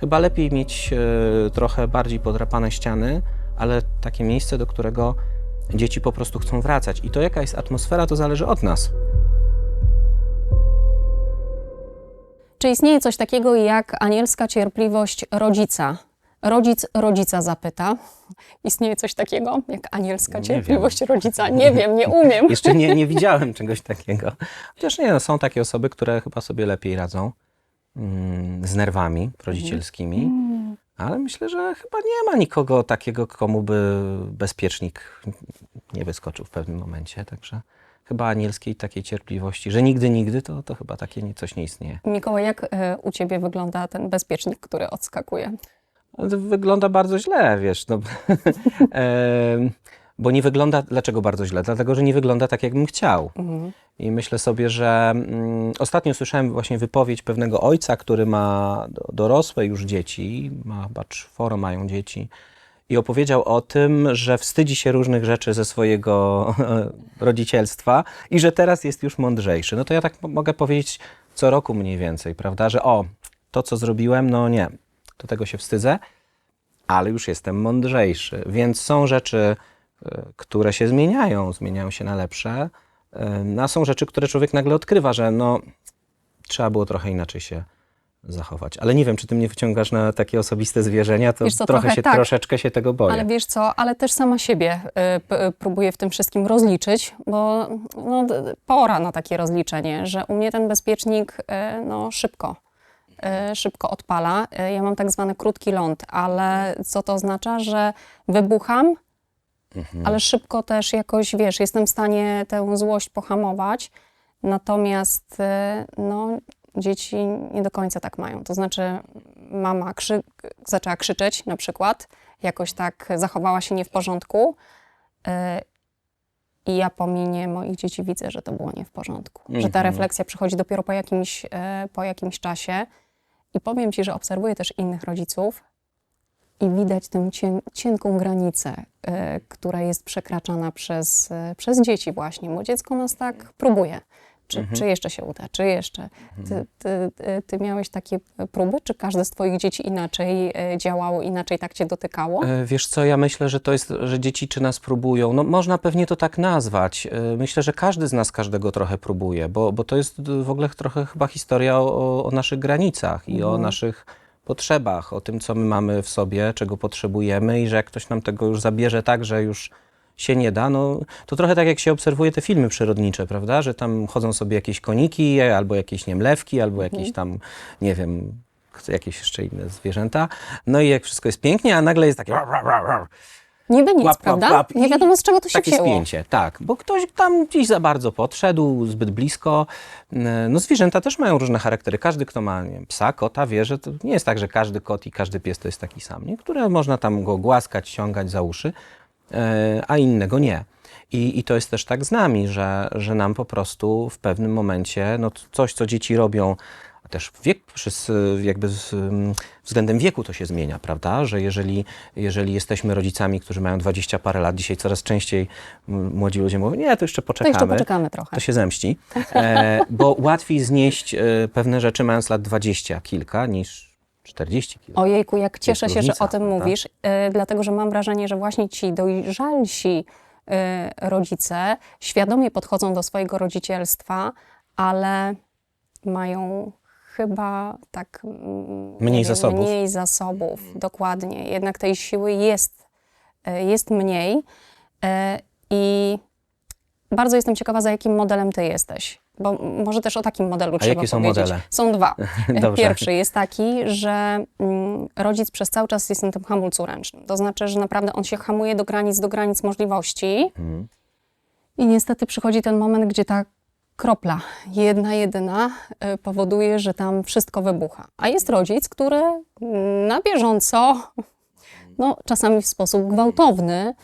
Chyba lepiej mieć e, trochę bardziej podrapane ściany, ale takie miejsce, do którego dzieci po prostu chcą wracać. I to, jaka jest atmosfera, to zależy od nas. Czy istnieje coś takiego jak anielska cierpliwość rodzica? Rodzic rodzica zapyta. Istnieje coś takiego jak anielska Nie cierpliwość rodzica? Nie wiem, nie umiem. Jeszcze nie, nie widziałem czegoś takiego. Chociaż nie, no, są takie osoby, które chyba sobie lepiej radzą z nerwami rodzicielskimi. Ale myślę, że chyba nie ma nikogo takiego, komu by bezpiecznik nie wyskoczył w pewnym momencie. Także chyba anielskiej takiej cierpliwości, że nigdy, nigdy, to, to chyba takie nie, coś nie istnieje. Mikołaj, jak e, u ciebie wygląda ten bezpiecznik, który odskakuje? Wygląda bardzo źle, wiesz. No, bo nie wygląda, dlaczego bardzo źle? Dlatego, że nie wygląda tak, jakbym chciał. I myślę sobie, że mm, ostatnio słyszałem właśnie wypowiedź pewnego ojca, który ma do, dorosłe już dzieci, ma chyba czworo mają dzieci, i opowiedział o tym, że wstydzi się różnych rzeczy ze swojego rodzicielstwa i że teraz jest już mądrzejszy. No to ja tak mo- mogę powiedzieć co roku mniej więcej, prawda, że o, to co zrobiłem, no nie, do tego się wstydzę, ale już jestem mądrzejszy. Więc są rzeczy, które się zmieniają, zmieniają się na lepsze, e, a są rzeczy, które człowiek nagle odkrywa, że no, trzeba było trochę inaczej się zachować. Ale nie wiem, czy ty mnie wyciągasz na takie osobiste zwierzenia, to co, trochę, trochę się, tak. troszeczkę się tego boję. Ale wiesz co, ale też sama siebie y, y, próbuję w tym wszystkim rozliczyć, bo no, pora na takie rozliczenie, że u mnie ten bezpiecznik y, no, szybko, y, szybko odpala. Y, Ja mam tak zwany krótki ląd, ale co to oznacza, że wybucham, Mhm. ale szybko też jakoś, wiesz, jestem w stanie tę złość pohamować, natomiast y, no, dzieci nie do końca tak mają. To znaczy mama krzy zaczęła krzyczeć na przykład, jakoś tak zachowała się nie w porządku y, i ja po minie moich dzieci widzę, że to było nie w porządku. Że ta Mhm. refleksja przychodzi dopiero po jakimś, y, po jakimś czasie i powiem Ci, że obserwuję też innych rodziców i widać tę cien, cienką granicę, y, która jest przekraczana przez, y, przez dzieci właśnie, bo dziecko nas tak próbuje. Czy, Mhm. czy jeszcze się uda, czy jeszcze. Ty, ty, ty, ty miałeś takie próby, czy każde z twoich dzieci inaczej działało, inaczej tak cię dotykało? E, Wiesz co, ja myślę, że to jest, że dzieci czy nas próbują. No można pewnie to tak nazwać. E, Myślę, że każdy z nas każdego trochę próbuje, bo, bo to jest w ogóle trochę chyba historia o, o naszych granicach i o naszych potrzebach, o tym, co my mamy w sobie, czego potrzebujemy i że jak ktoś nam tego już zabierze tak, że już się nie da, no to trochę tak jak się obserwuje te filmy przyrodnicze, prawda, że tam chodzą sobie jakieś koniki, albo jakieś niemlewki, albo jakieś tam, nie wiem, jakieś jeszcze inne zwierzęta. No i jak wszystko jest pięknie, a nagle jest takie Niby nic, łap, łap, prawda? łap Nie i wiadomo z czego to się takie wzięło. spięcie, tak, bo ktoś tam gdzieś za bardzo podszedł, zbyt blisko. No zwierzęta też mają różne charaktery. Każdy, kto ma nie wiem, psa, kota, wie, że to nie jest tak, że każdy kot i każdy pies to jest taki sam. Niektóre można tam go głaskać, ściągać za uszy, e, a innego nie. I, I to jest też tak z nami, że, że nam po prostu w pewnym momencie, no coś, co dzieci robią, też wiek, przez, jakby z, ym, względem wieku to się zmienia, prawda? Że jeżeli, jeżeli jesteśmy rodzicami, którzy mają 20 parę lat, dzisiaj coraz częściej m, młodzi ludzie mówią, nie, to jeszcze To poczekamy. jeszcze poczekamy trochę. To się zemści, e, bo łatwiej znieść e, pewne rzeczy mając lat 20 kilka niż 40 kilka. Ojejku, jak cieszę się, że o tym prawda? mówisz, y, dlatego że mam wrażenie, że właśnie ci dojrzalsi y, rodzice świadomie podchodzą do swojego rodzicielstwa, ale mają chyba tak mm, nie Mniej zasobów. Mniej zasobów, dokładnie. Jednak tej siły jest, y, jest mniej. Y, I bardzo jestem ciekawa, za jakim modelem ty jesteś. Bo może też o takim modelu trzeba jakie są powiedzieć. modele? Są dwa. Dobrze. Pierwszy jest taki, że mm, rodzic przez cały czas jest na tym hamulcu ręcznym. To znaczy, że naprawdę on się hamuje do granic, do granic możliwości. Mhm. I niestety przychodzi ten moment, gdzie ta kropla, jedna, jedyna, y, powoduje, że tam wszystko wybucha. A jest rodzic, który mm, na bieżąco, no, czasami w sposób gwałtowny,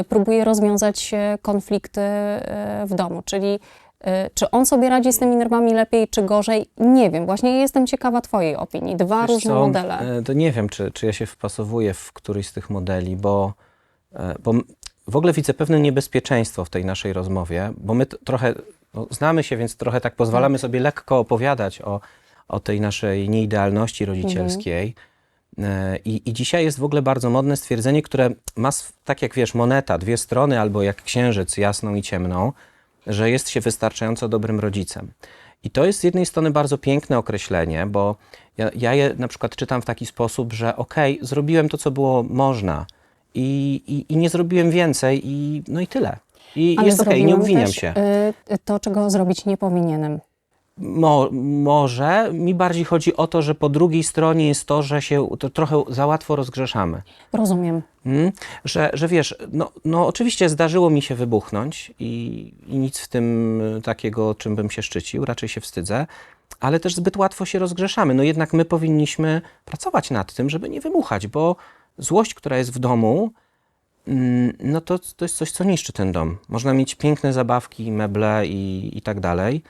y, próbuje rozwiązać konflikty y, w domu. Czyli czy on sobie radzi z tymi nerwami lepiej, czy gorzej? Nie wiem. Właśnie jestem ciekawa Twojej opinii. Dwa Wiesz różne co, modele. e, To nie wiem, czy, czy ja się wpasowuję w któryś z tych modeli, bo, e, bo w ogóle widzę pewne niebezpieczeństwo w tej naszej rozmowie, bo my trochę no, znamy się, więc trochę tak pozwalamy sobie lekko opowiadać o, o tej naszej nieidealności rodzicielskiej. E, I, I dzisiaj jest w ogóle bardzo modne stwierdzenie, które ma, tak jak wiesz, moneta, dwie strony, albo jak księżyc, jasną i ciemną, że jest się wystarczająco dobrym rodzicem. I to jest z jednej strony bardzo piękne określenie, bo ja, ja je na przykład czytam w taki sposób, że okej, zrobiłem to, co było można i, i, i nie zrobiłem więcej i no i tyle. I jest okej, nie zrobiłam obwiniam się. y, to, czego zrobić nie powinienem. Mo, może mi bardziej chodzi o to, że po drugiej stronie jest to, że się to trochę za łatwo rozgrzeszamy. Rozumiem. Mm, że, że wiesz, no, no oczywiście zdarzyło mi się wybuchnąć i, i nic w tym y, takiego, czym bym się szczycił, raczej się wstydzę, ale też zbyt łatwo się rozgrzeszamy. No jednak my powinniśmy pracować nad tym, żeby nie wymuchać, bo złość, która jest w domu, no to, to jest coś, co niszczy ten dom. Można mieć piękne zabawki, meble i, i tak dalej,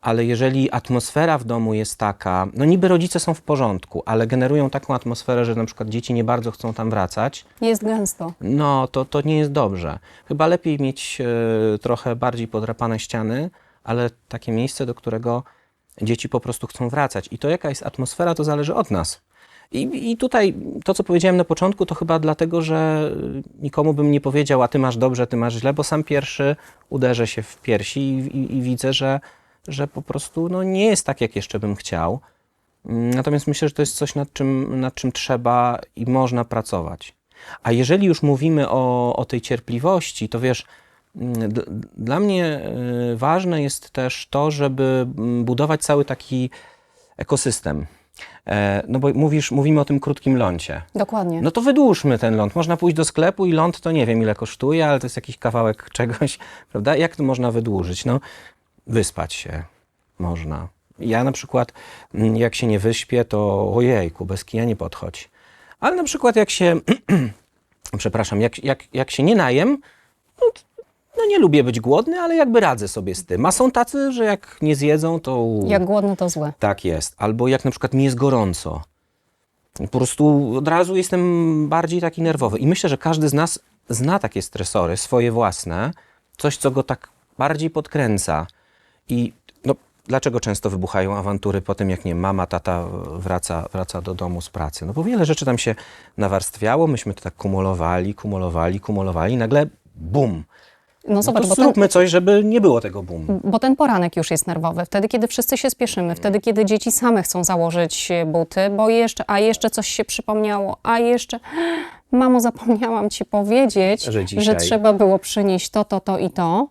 ale jeżeli atmosfera w domu jest taka, no niby rodzice są w porządku, ale generują taką atmosferę, że na przykład dzieci nie bardzo chcą tam wracać, Jest gęsto. no to, to nie jest dobrze. Chyba lepiej mieć e, trochę bardziej podrapane ściany, ale takie miejsce, do którego dzieci po prostu chcą wracać. I to, jaka jest atmosfera, to zależy od nas. I, I tutaj to, co powiedziałem na początku, to chyba dlatego, że nikomu bym nie powiedział, a ty masz dobrze, ty masz źle, bo sam pierwszy uderzę się w piersi i, i, i widzę, że, że po prostu no, nie jest tak, jak jeszcze bym chciał. Mm, Natomiast myślę, że to jest coś, nad czym, nad czym trzeba i można pracować. A jeżeli już mówimy o, o tej cierpliwości, to wiesz, mm, dla mnie y, ważne jest też to, żeby mm, budować cały taki ekosystem. E, No bo mówisz, mówimy o tym krótkim lądzie. Dokładnie. No to wydłużmy ten ląd. Można pójść do sklepu i ląd to nie wiem ile kosztuje, ale to jest jakiś kawałek czegoś, prawda? Jak to można wydłużyć? No, wyspać się można. Ja na przykład, mm, jak się nie wyśpię, to ojejku, bez kija nie podchodź. Ale na przykład jak się, przepraszam, jak, jak, jak się nie najem, no, no nie lubię być głodny, ale jakby radzę sobie z tym. A są tacy, że jak nie zjedzą, to... Jak głodny, to złe. Tak jest. Albo jak na przykład mi jest gorąco. Po prostu od razu jestem bardziej taki nerwowy. I myślę, że każdy z nas zna takie stresory, swoje własne, coś, co go tak bardziej podkręca. I no, dlaczego często wybuchają awantury po tym, jak nie mama, tata wraca, wraca do domu z pracy? No bo wiele rzeczy tam się nawarstwiało, myśmy to tak kumulowali, kumulowali, kumulowali i nagle bum. No No zobacz, to bo ten, zróbmy coś, żeby nie było tego bum. bo ten poranek już jest nerwowy. Wtedy, kiedy wszyscy się spieszymy, wtedy, kiedy dzieci same chcą założyć e, buty, bo jeszcze, a jeszcze coś się przypomniało, a jeszcze, mamo, zapomniałam ci powiedzieć, Że dzisiaj. trzeba było przynieść to, to, to i to.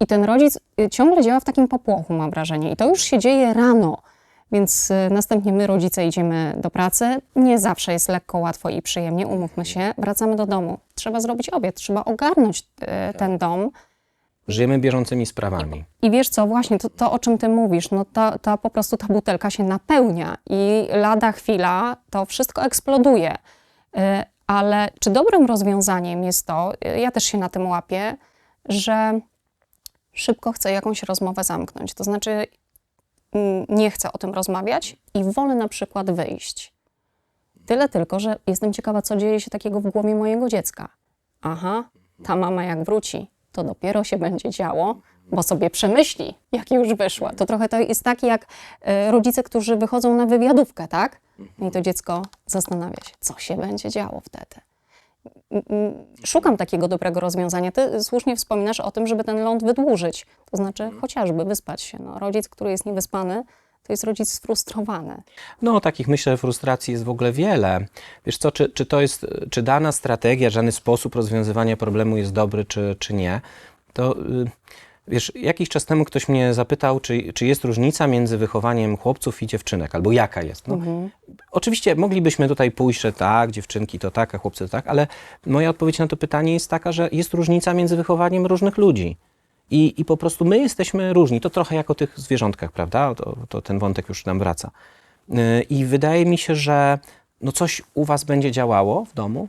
I ten rodzic y, ciągle działa w takim popłochu, mam wrażenie. I to już się dzieje rano. Więc y, następnie my, rodzice, idziemy do pracy. Nie zawsze jest lekko, łatwo i przyjemnie, umówmy się. Wracamy do domu. Trzeba zrobić obiad, trzeba ogarnąć y, ten dom. Żyjemy bieżącymi sprawami. I wiesz co, właśnie to, to o czym ty mówisz, no ta, ta po prostu ta butelka się napełnia i lada chwila to wszystko eksploduje. Y, Ale czy dobrym rozwiązaniem jest to, ja też się na tym łapię, że szybko chcę jakąś rozmowę zamknąć. To znaczy nie chcę o tym rozmawiać i wolę na przykład wyjść. Tyle tylko, że jestem ciekawa, co dzieje się takiego w głowie mojego dziecka. Aha, ta mama jak wróci, to dopiero się będzie działo, bo sobie przemyśli, jak już wyszła. To trochę to jest tak jak e, rodzice, którzy wychodzą na wywiadówkę, tak? I to dziecko zastanawia się, co się będzie działo wtedy. Mm, Szukam takiego dobrego rozwiązania. Ty słusznie wspominasz o tym, żeby ten ląd wydłużyć. To znaczy chociażby wyspać się. No, rodzic, który jest niewyspany, to jest rodzic sfrustrowany. No, takich myślę frustracji jest w ogóle wiele. Wiesz co, czy, czy to jest, czy dana strategia, żaden sposób rozwiązywania problemu jest dobry, czy, czy nie, to y, wiesz, jakiś czas temu ktoś mnie zapytał, czy, czy jest różnica między wychowaniem chłopców i dziewczynek, albo jaka jest. No, Oczywiście moglibyśmy tutaj pójść, że tak, dziewczynki to tak, a chłopcy to tak, ale moja odpowiedź na to pytanie jest taka, że jest różnica między wychowaniem różnych ludzi. I, I po prostu my jesteśmy różni. To trochę jak o tych zwierzątkach, prawda? To, to ten wątek już nam wraca. Yy, I wydaje mi się, że no coś u Was będzie działało w domu,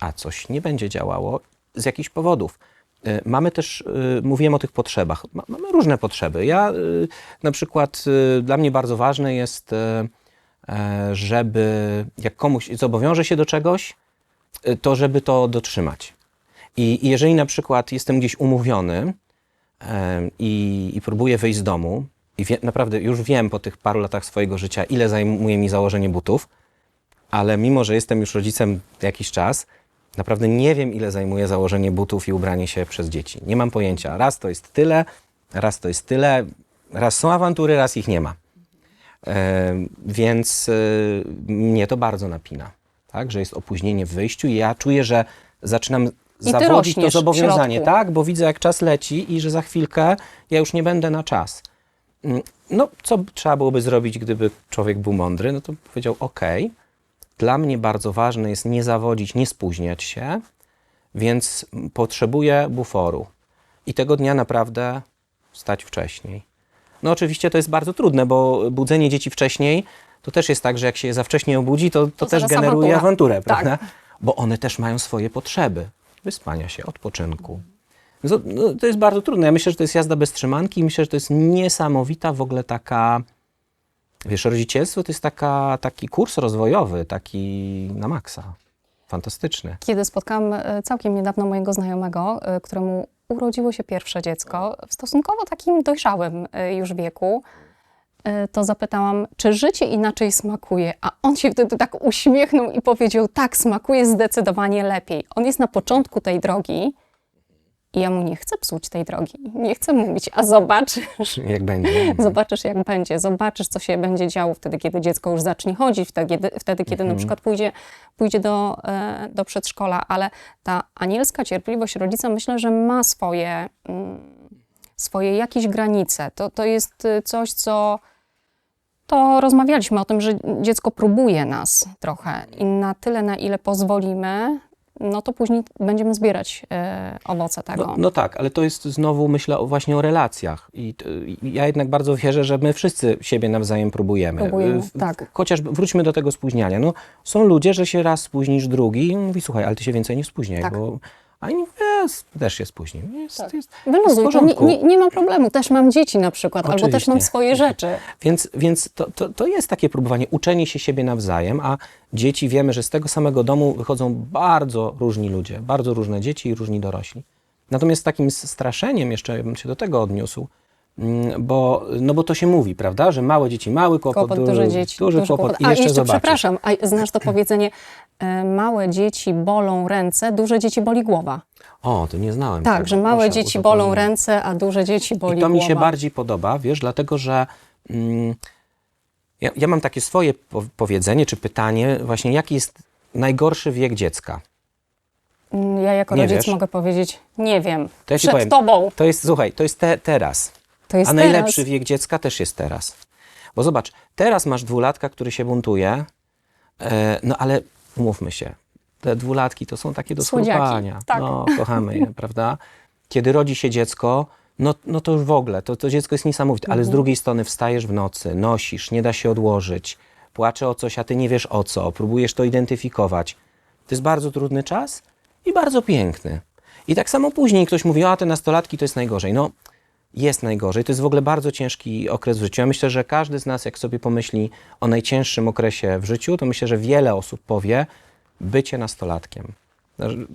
a coś nie będzie działało z jakichś powodów. Yy, Mamy też, yy, mówiłem o tych potrzebach. Ma, mamy różne potrzeby. Ja yy, na przykład, dla mnie bardzo ważne jest, żeby jak komuś zobowiąże się do czegoś, to żeby to dotrzymać. I, jeżeli na przykład jestem gdzieś umówiony i, i próbuję wyjść z domu, i wie, naprawdę już wiem po tych paru latach swojego życia, ile zajmuje mi założenie butów, ale mimo, że jestem już rodzicem jakiś czas, naprawdę nie wiem, ile zajmuje założenie butów i ubranie się przez dzieci. Nie mam pojęcia. Raz to jest tyle, raz to jest tyle, raz są awantury, raz ich nie ma. E, więc e, mnie to bardzo napina, tak? że jest opóźnienie w wyjściu i ja czuję, że zaczynam zawodzić to zobowiązanie, tak? Bo widzę, jak czas leci i że za chwilkę ja już nie będę na czas. Mm, No, co trzeba byłoby zrobić, gdyby człowiek był mądry? No to powiedział, ok, dla mnie bardzo ważne jest nie zawodzić, nie spóźniać się, więc potrzebuję buforu. I tego dnia naprawdę wstać wcześniej. No oczywiście to jest bardzo trudne, bo budzenie dzieci wcześniej to też jest tak, że jak się je za wcześnie obudzi, to, to, To też generuje awanturę, Tak. prawda? Bo one też mają swoje potrzeby. Wyspania się, odpoczynku. No, no, to jest bardzo trudne. Ja myślę, że to jest jazda bez trzymanki i myślę, że to jest niesamowita w ogóle taka... Wiesz, rodzicielstwo to jest taka, taki kurs rozwojowy, taki na maksa. Fantastyczny. Kiedy spotkałam e, całkiem niedawno mojego znajomego, e, któremu urodziło się pierwsze dziecko, w stosunkowo takim dojrzałym e, już wieku, to zapytałam, czy życie inaczej smakuje? A on się wtedy tak uśmiechnął i powiedział, tak, smakuje zdecydowanie lepiej. On jest na początku tej drogi i ja mu nie chcę psuć tej drogi. Nie chcę mówić, a zobaczysz, Jak będzie. Zobaczysz, jak będzie, zobaczysz, co się będzie działo wtedy, kiedy dziecko już zacznie chodzić, wtedy, kiedy, wtedy, kiedy na przykład pójdzie, pójdzie do, e, do przedszkola, ale ta anielska cierpliwość rodzica myślę, że ma swoje, mm, swoje jakieś granice. To, to jest y, coś, co to rozmawialiśmy o tym, że dziecko próbuje nas trochę i na tyle, na ile pozwolimy, no to później będziemy zbierać e, owoce tego. No, no tak, ale to jest znowu, myślę o, właśnie o relacjach. I, I ja jednak bardzo wierzę, że my wszyscy siebie nawzajem próbujemy. Próbujemy, w- tak. Chociaż wróćmy do tego spóźniania. No, są ludzie, że się raz spóźnisz, drugi i mówi, słuchaj, ale ty się więcej nie spóźniaj, Tak. bo a inni jest, też się spóźni. Jest, Tak. jest, Wyluzuj, jest nie, nie, nie ma problemu. Też mam dzieci na przykład, albo też mam Oczywiście. swoje rzeczy. Więc, więc to, to, to jest takie próbowanie, uczenie się siebie nawzajem, a dzieci wiemy, że z tego samego domu wychodzą bardzo różni ludzie, bardzo różne dzieci i różni dorośli. Natomiast takim straszeniem, jeszcze bym się do tego odniósł, mm, bo, no bo to się mówi, prawda, że małe dzieci mały kłopot, Kłopot, duży, duże dzieci. duży duży kłopot, i A jeszcze, jeszcze zobaczysz. przepraszam, a znasz to powiedzenie, e, małe dzieci bolą ręce, duże dzieci boli głowa. O, to nie znałem. Tak, tego. że małe Proszę, dzieci bolą ręce, a duże dzieci boli I to mi się głowa. bardziej podoba, wiesz, dlatego że mm, ja, ja mam takie swoje po powiedzenie czy pytanie, właśnie jaki jest najgorszy wiek dziecka? Mm, Ja jako Nie rodzic wiesz? mogę powiedzieć, nie wiem, To ja ci przed powiem. tobą. To jest, słuchaj, to jest te, teraz. To jest A najlepszy teraz. wiek dziecka też jest teraz. Bo zobacz, teraz masz dwulatka, który się buntuje, e, no ale umówmy się, te dwulatki to są takie do skrupania. tak. No, kochamy je, prawda? Kiedy rodzi się dziecko, no, no to już w ogóle, to, to dziecko jest niesamowite, ale z Mhm. drugiej strony wstajesz w nocy, nosisz, nie da się odłożyć, płacze o coś, a ty nie wiesz o co, próbujesz to identyfikować. To jest bardzo trudny czas i bardzo piękny. I tak samo później ktoś mówi, a te nastolatki to jest najgorzej. No, jest najgorzej. To jest w ogóle bardzo ciężki okres w życiu. Ja myślę, że każdy z nas, jak sobie pomyśli o najcięższym okresie w życiu, to myślę, że wiele osób powie bycie nastolatkiem.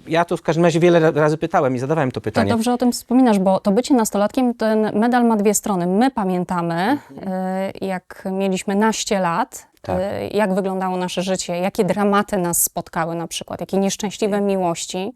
Ja tu w każdym razie wiele razy pytałem i zadawałem to To pytanie. dobrze o tym wspominasz, bo to bycie nastolatkiem, ten medal ma dwie strony. My pamiętamy, Mhm. e, jak mieliśmy naście lat, Tak. e, jak wyglądało nasze życie, jakie dramaty nas spotkały na przykład, jakie nieszczęśliwe miłości.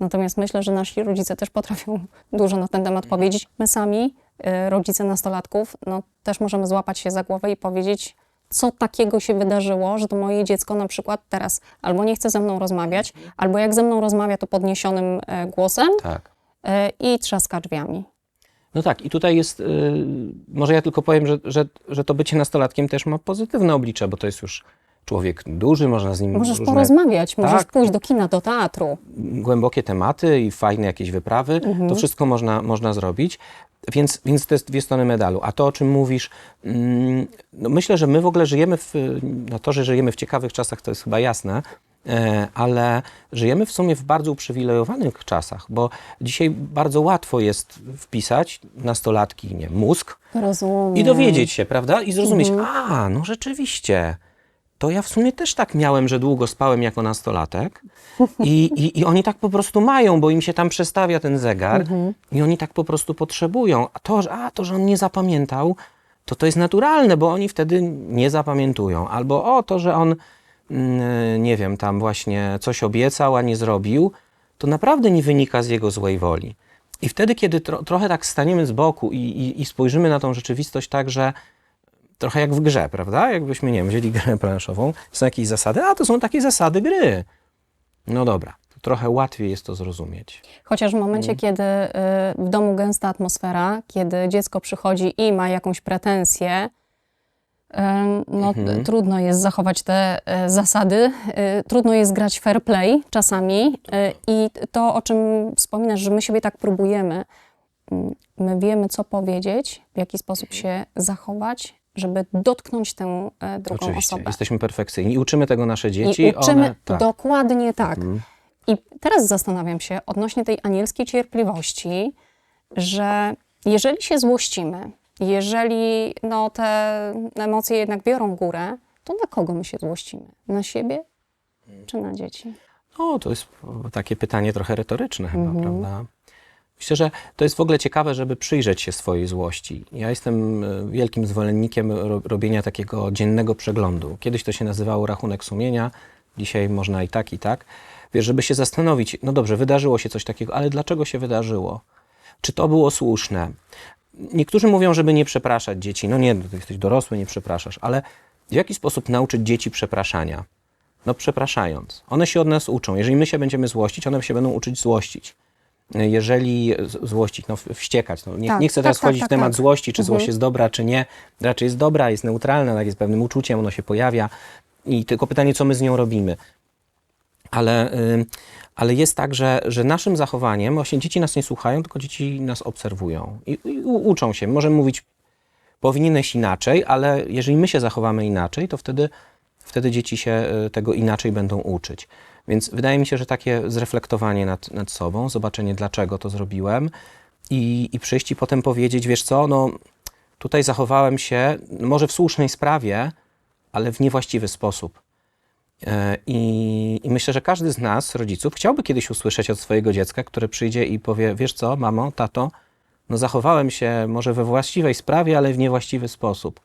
Natomiast myślę, że nasi rodzice też potrafią dużo na ten temat Mhm. powiedzieć. My sami, e, rodzice nastolatków, no, też możemy złapać się za głowę i powiedzieć, co takiego się wydarzyło, że to moje dziecko na przykład teraz albo nie chce ze mną rozmawiać, albo jak ze mną rozmawia, to podniesionym e, głosem, Tak. e, i trzaska drzwiami. No tak, i tutaj jest, y, może ja tylko powiem, że, że, że to bycie nastolatkiem też ma pozytywne oblicze, bo to jest już człowiek duży, można z nim Możesz różne porozmawiać, możesz Tak. pójść do kina, do teatru. głębokie tematy i fajne jakieś wyprawy, to wszystko można, można zrobić. Więc, więc to jest dwie strony medalu. A to, o czym mówisz, mm, no myślę, że my w ogóle żyjemy w, no to, że żyjemy w ciekawych czasach, to jest chyba jasne, e, ale żyjemy w sumie w bardzo uprzywilejowanych czasach, bo dzisiaj bardzo łatwo jest wpisać nastolatki, nie, mózg Rozumiem. i dowiedzieć się, prawda? I zrozumieć, a, no rzeczywiście, to ja w sumie też tak miałem, że długo spałem jako nastolatek i, i, i oni tak po prostu mają, bo im się tam przestawia ten zegar i oni tak po prostu potrzebują. A to, że- a to, że on nie zapamiętał, to to jest naturalne, bo oni wtedy nie zapamiętują. Albo o, to, że on mm, nie wiem, tam właśnie coś obiecał, a nie zrobił, to naprawdę nie wynika z jego złej woli. I wtedy, kiedy tro, trochę tak staniemy z boku i, i, i spojrzymy na tą rzeczywistość tak, że trochę jak w grze, prawda? Jakbyśmy, nie wiem, wzięli grę planszową, są jakieś zasady, a to są takie zasady gry. No dobra, to trochę łatwiej jest to zrozumieć. Chociaż w momencie, Mhm. kiedy y, w domu gęsta atmosfera, kiedy dziecko przychodzi i ma jakąś pretensję, no, Mhm. trudno jest zachować te y, zasady, y, trudno jest grać fair play czasami i to, o czym wspominasz, że my siebie tak próbujemy, mm, my wiemy, co powiedzieć, w jaki sposób się zachować, żeby dotknąć tę e, drugą Oczywiście, osobę. jesteśmy perfekcyjni i uczymy tego nasze dzieci. I uczymy one, tak. dokładnie tak. I teraz zastanawiam się odnośnie tej anielskiej cierpliwości, że jeżeli się złościmy, jeżeli no, te emocje jednak biorą górę, to na kogo my się złościmy? Na siebie czy na dzieci? No, to jest takie pytanie trochę retoryczne chyba, Mhm. prawda? Myślę, że to jest w ogóle ciekawe, żeby przyjrzeć się swojej złości. Ja jestem e, wielkim zwolennikiem ro- robienia takiego dziennego przeglądu. Kiedyś to się nazywało rachunek sumienia, dzisiaj można i tak, i tak. Wiesz, żeby się zastanowić, no dobrze, wydarzyło się coś takiego, ale dlaczego się wydarzyło? Czy to było słuszne? Niektórzy mówią, żeby nie przepraszać dzieci. No nie, ty jesteś dorosły, nie przepraszasz, ale w jaki sposób nauczyć dzieci przepraszania? No przepraszając. One się od nas uczą. Jeżeli my się będziemy złościć, one się będą uczyć złościć. Jeżeli złościć, no wściekać. No, nie, Tak, nie chcę tak, teraz tak, wchodzić tak, w temat tak. złości, czy złość Mhm. jest dobra, czy nie. Raczej jest dobra, jest neutralna, tak jest pewnym uczuciem, ono się pojawia. I tylko pytanie, co my z nią robimy. Ale, ale jest tak, że, że naszym zachowaniem, właśnie dzieci nas nie słuchają, tylko dzieci nas obserwują i, i uczą się. Możemy mówić, powinieneś inaczej, ale jeżeli my się zachowamy inaczej, to wtedy, wtedy dzieci się y, tego inaczej będą uczyć. Więc wydaje mi się, że takie zreflektowanie nad, nad sobą, zobaczenie, dlaczego to zrobiłem i, i przyjść i potem powiedzieć, wiesz co, no tutaj zachowałem się może w słusznej sprawie, ale w niewłaściwy sposób. E, I, I myślę, że każdy z nas, rodziców, chciałby kiedyś usłyszeć od swojego dziecka, które przyjdzie i powie: Wiesz co, mamo, tato, no zachowałem się może we właściwej sprawie, ale w niewłaściwy sposób.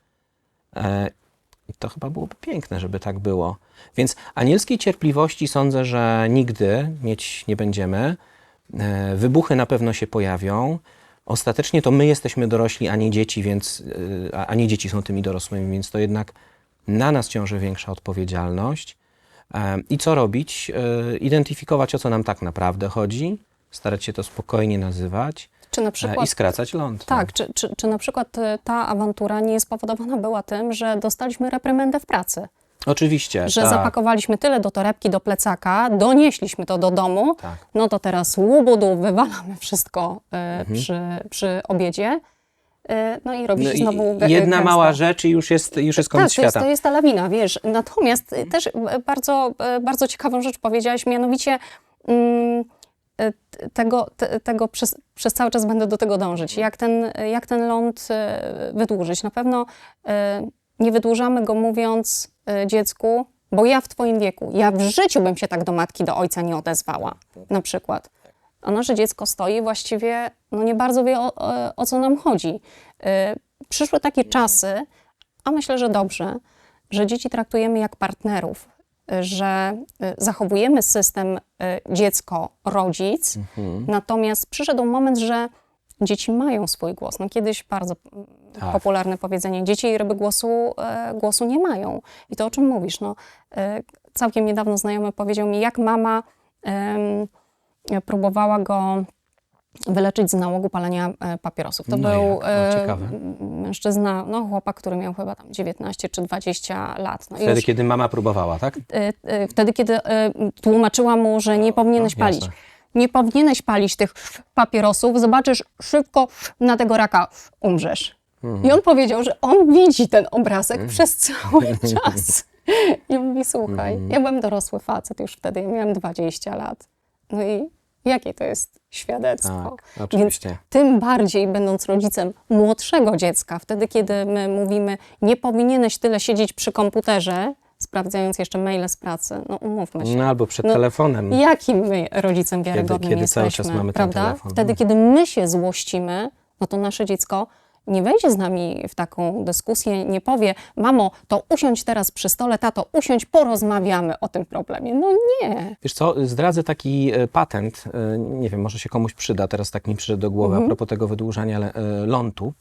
I to chyba byłoby piękne, żeby tak było. Więc anielskiej cierpliwości sądzę, że nigdy mieć nie będziemy. E, Wybuchy na pewno się pojawią. Ostatecznie to my jesteśmy dorośli, a nie dzieci, więc, e, a- nie dzieci są tymi dorosłymi, więc to jednak na nas ciąży większa odpowiedzialność. E, I co robić? Identyfikować, o co nam tak naprawdę chodzi, starać się to spokojnie nazywać Czy na e, przykład i skracać ląd. Tak, czy, czy, czy na przykład y, ta awantura nie spowodowana była tym, że dostaliśmy reprymendę w pracy? Oczywiście. Że tak. zapakowaliśmy tyle do torebki, do plecaka, donieśliśmy to do domu, Tak. no to teraz łubudu, wywalamy wszystko y, Mhm. przy, przy obiedzie. Y, no i robi No się znowu jedna gęsto. mała rzecz i już jest, już jest Tak, koniec to jest, świata. to jest ta lawina, wiesz. Natomiast też bardzo, bardzo ciekawą rzecz powiedziałaś, mianowicie mm, tego, te- tego przez, przez cały czas będę do tego dążyć. Jak ten, jak ten ląd y, wydłużyć? Na pewno y, nie wydłużamy go mówiąc dziecku, bo ja w twoim wieku, ja w życiu bym się tak do matki, do ojca nie odezwała, na przykład. A nasze dziecko stoi właściwie, no nie bardzo wie o, o, co nam chodzi. Przyszły takie czasy, a myślę, że dobrze, że dzieci traktujemy jak partnerów, że y, zachowujemy system y, dziecko-rodzic, natomiast przyszedł moment, że dzieci mają swój głos. No kiedyś bardzo mm, Tak. popularne powiedzenie, dzieci i ryby głosu, e, głosu nie mają. I to o czym mówisz, no, e, całkiem niedawno znajomy powiedział mi, jak mama em, próbowała go wyleczyć z nałogu palenia e, papierosów. To No był jak? O, e, ciekawe. m- mężczyzna, no chłopak, który miał chyba tam 19 czy 20 lat. No i Wtedy, już, kiedy mama próbowała, tak? e, e, wtedy, kiedy e, tłumaczyła mu, że nie powinieneś no, jasne. palić. Nie powinieneś palić tych papierosów, zobaczysz szybko na tego raka umrzesz. Mhm. I on powiedział, że on widzi ten obrazek przez cały czas. I mówi, słuchaj, Mhm. ja byłem dorosły facet już wtedy, ja miałem 20 lat. No i jakie to jest świadectwo? Tak, oczywiście. Więc tym bardziej, będąc rodzicem młodszego dziecka, wtedy, kiedy my mówimy, nie powinieneś tyle siedzieć przy komputerze, sprawdzając jeszcze maile z pracy, no umówmy się. No albo przed No, telefonem. Jakim my rodzicem wiarygodnym kiedy cały jesteśmy, czas mamy ten prawda? telefon. Wtedy, kiedy my się złościmy, no to nasze dziecko nie wejdzie z nami w taką dyskusję, nie powie, mamo, to usiądź teraz przy stole, tato, usiądź, porozmawiamy o tym problemie. No nie. Wiesz co, zdradzę taki e, patent, e, nie wiem, może się komuś przyda, teraz tak mi przyszedł do głowy a propos tego wydłużania e, lądu.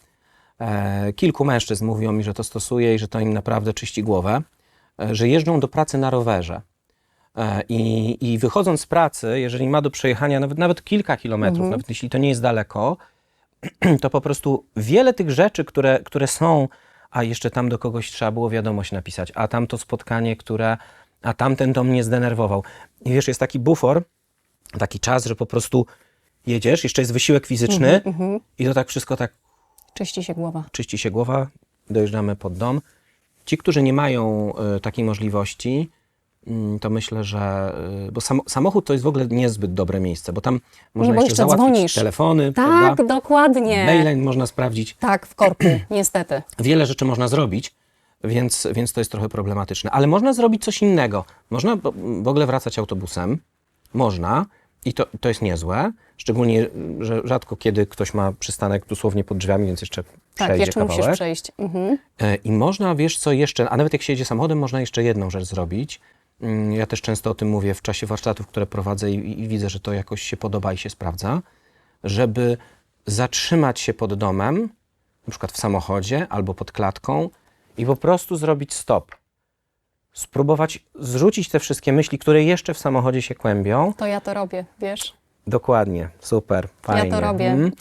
Kilku mężczyzn mówiło mi, że to stosuje i że to im naprawdę czyści głowę, że jeżdżą do pracy na rowerze. I, I wychodząc z pracy, jeżeli ma do przejechania nawet, nawet kilka kilometrów, nawet jeśli to nie jest daleko, to po prostu wiele tych rzeczy, które, które są, a jeszcze tam do kogoś trzeba było wiadomość napisać, a tam to spotkanie, które, a tamten to mnie zdenerwował. I wiesz, jest taki bufor, taki czas, że po prostu jedziesz, jeszcze jest wysiłek fizyczny i to tak wszystko tak Czyści się głowa. czyści się głowa, dojeżdżamy pod dom. Ci, którzy nie mają y, takiej możliwości, mm, to myślę, że. Y, bo sam, samochód to jest w ogóle niezbyt dobre miejsce, bo tam można bo jeszcze jeszcze załatwić dzwonisz. telefony, Tak, prawda? dokładnie. maile można sprawdzić. Tak, w korku, niestety. Wiele rzeczy można zrobić, więc, więc to jest trochę problematyczne. Ale można zrobić coś innego. Można w ogóle wracać autobusem. Można. I to, to jest niezłe. Szczególnie, że rzadko kiedy ktoś ma przystanek dosłownie pod drzwiami, więc jeszcze Tak, przejdzie jeszcze kawałek. musisz przejść. Mhm. E, I można, wiesz co, jeszcze, a nawet jak się jedzie samochodem, można jeszcze jedną rzecz zrobić. Mm, Ja też często o tym mówię w czasie warsztatów, które prowadzę i, i widzę, że to jakoś się podoba i się sprawdza, żeby zatrzymać się pod domem, na przykład w samochodzie albo pod klatką i po prostu zrobić stop. Spróbować zrzucić te wszystkie myśli, które jeszcze w samochodzie się kłębią, To ja to robię, wiesz? Dokładnie, super, fajnie. robię. Mm.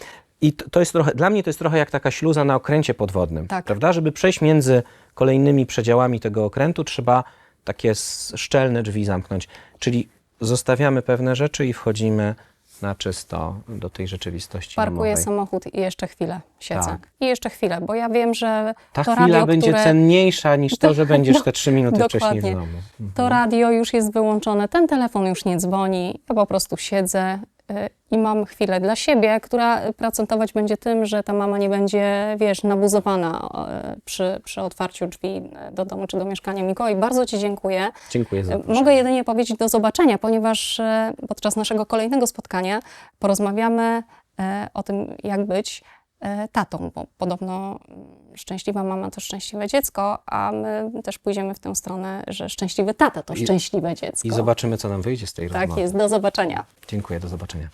I to, to jest trochę, dla mnie to jest trochę jak taka śluza na okręcie podwodnym, Tak. prawda? Żeby przejść między kolejnymi przedziałami tego okrętu, trzeba takie szczelne drzwi zamknąć. Czyli zostawiamy pewne rzeczy i wchodzimy na czysto do tej rzeczywistości Parkuję domowej. samochód i jeszcze chwilę siedzę. Tak. I jeszcze chwilę, bo ja wiem, że Ta to chwila radio, będzie które... cenniejsza niż to, że będziesz te trzy minuty wcześniej w Dokładnie. domu. To radio już jest wyłączone, ten telefon już nie dzwoni, ja po prostu siedzę i mam chwilę dla siebie, która procentować będzie tym, że ta mama nie będzie, wiesz, nabuzowana y, przy, przy otwarciu drzwi y, do domu czy do mieszkania. Mikołaj, bardzo Ci dziękuję. Dziękuję za Y, zaproszenie. Mogę jedynie powiedzieć do zobaczenia, ponieważ podczas naszego kolejnego spotkania porozmawiamy o tym, jak być tatą, bo podobno szczęśliwa mama to szczęśliwe dziecko, a my też pójdziemy w tę stronę, że szczęśliwy tata to I- szczęśliwe dziecko. I zobaczymy, co nam wyjdzie z tej Tak rozmowy. jest, do zobaczenia. Dziękuję, do zobaczenia.